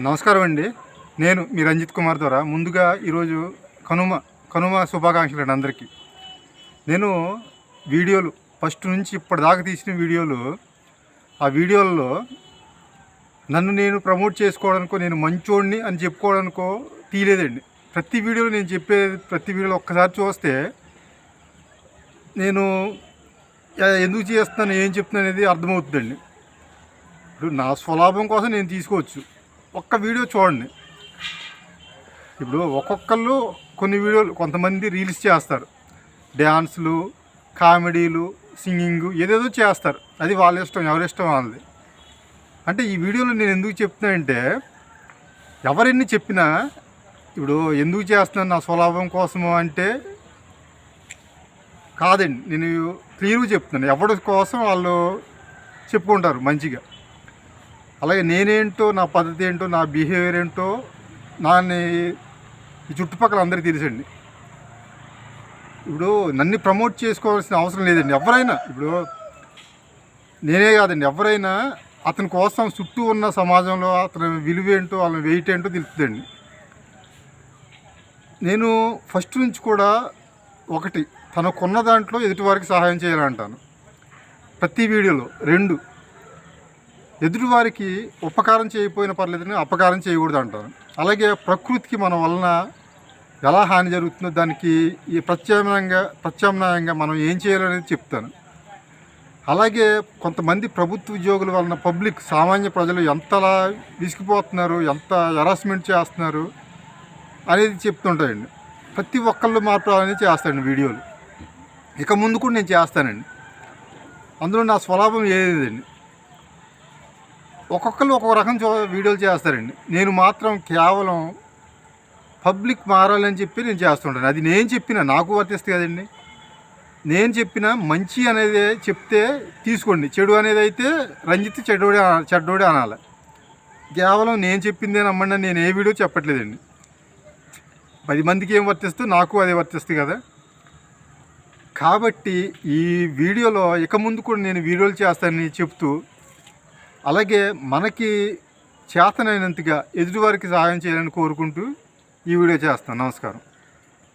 నమస్కారం అండి నేను మీ రంజిత్ కుమార్ ద్వారా ముందుగా ఈరోజు కనుమ కనుమ శుభాకాంక్షలు అండి అందరికీ. నేను వీడియోలు ఫస్ట్ నుంచి ఇప్పటిదాకా తీసిన వీడియోలు ఆ వీడియోల్లో నన్ను నేను ప్రమోట్ చేసుకోవడానికో నేను మంచోడిని అని చెప్పుకోవడానికో తీయలేదండి. ప్రతి వీడియోలో నేను చెప్పే ప్రతి వీడియోలో ఒక్కసారి చూస్తే నేను ఎందుకు చేస్తున్నాను ఏం చెప్తున్నాను అనేది అర్థమవుతుందండి. ఇప్పుడు నా స్వలాభం కోసం నేను తీసుకోవచ్చు. ఒక్క వీడియో చూడండి. ఇప్పుడు ఒక్కొక్కళ్ళు కొన్ని వీడియోలు కొంతమంది రీల్స్ చేస్తారు. డ్యాన్స్లు కామెడీలు సింగింగ్ ఏదేదో చేస్తారు. అది వాళ్ళ ఇష్టం ఎవరి ఇష్టం వాళ్ళది. అంటే ఈ వీడియోలో నేను ఎందుకు చెప్తున్నానంటే ఎవరెన్ని చెప్పినా ఇప్పుడు ఎందుకు చేస్తున్నాను నా స్వలాభం కోసము అంటే కాదండి. నేను క్లియర్గా చెప్తున్నాను. ఎవరి కోసం వాళ్ళు చెప్పుకుంటారు మంచిగా. అలాగే నేనేంటో నా పద్ధతి ఏంటో నా బిహేవియర్ ఏంటో నాని ఈ చుట్టుపక్కల అందరికీ తెలుసండి. ఇప్పుడు నన్ను ప్రమోట్ చేసుకోవాల్సిన అవసరం లేదండి. ఎవరైనా ఇప్పుడు నేనే కాదండి. ఎవరైనా అతని కోసం చుట్టూ ఉన్న సమాజంలో అతని విలువ ఏంటో వాళ్ళ వెయిట్ ఏంటో తెలుస్తుందండి. నేను ఫస్ట్ నుంచి కూడా ఒకటి తనకున్న దాంట్లో ఎదుటివారికి సహాయం చేయాలంటాను. ప్రతి వీడియోలో రెండు ఎదుటివారికి ఉపకారం చేయకపోయినా పర్లేదని అపకారం చేయకూడదు అంటారు. అలాగే ప్రకృతికి మన వలన ఎలా హాని జరుగుతుందో దానికి ఈ ప్రత్యామ్నాయంగా ప్రత్యామ్నాయంగా మనం ఏం చేయాలనేది చెప్తాను. అలాగే కొంతమంది ప్రభుత్వ ఉద్యోగుల వలన పబ్లిక్ సామాన్య ప్రజలు ఎంతలా విసిగిపోతున్నారు ఎంత హెరాస్మెంట్ చేస్తున్నారు అనేది చెప్తుంటాయండి. ప్రతి ఒక్కళ్ళు మార్పు అనేది చేస్తానండి వీడియోలు. ఇక ముందు కూడా నేను చేస్తానండి. అందులో నా స్వలాభం ఏదండి ఒక్కొక్కరు ఒక్కొక్క రకం చూ వీడియోలు చేస్తారండి. నేను మాత్రం కేవలం పబ్లిక్ మారాలని చెప్పి నేను చేస్తుంటాను. అది నేను చెప్పిన నాకు వర్తిస్తుంది కదండి. నేను చెప్పిన మంచి అనేది చెప్తే తీసుకోండి. చెడు అనేది అయితే రంజిత్ చెడ్డోడే చెడ్డోడే అనాలి. కేవలం నేను చెప్పిందే నమ్మండి నేను ఏ వీడియో చెప్పట్లేదండి. పది మందికి ఏం వర్తిస్తూ నాకు అదే వర్తిస్తుంది కదా. కాబట్టి ఈ వీడియోలో ఇక ముందు కూడా నేను వీడియోలు చేస్తానని చెప్తూ అలాగే మనకి చేతనైనంతగా ఎదుటివారికి సహాయం చేయాలని కోరుకుంటూ ఈ వీడియో చేస్తాను. నమస్కారం.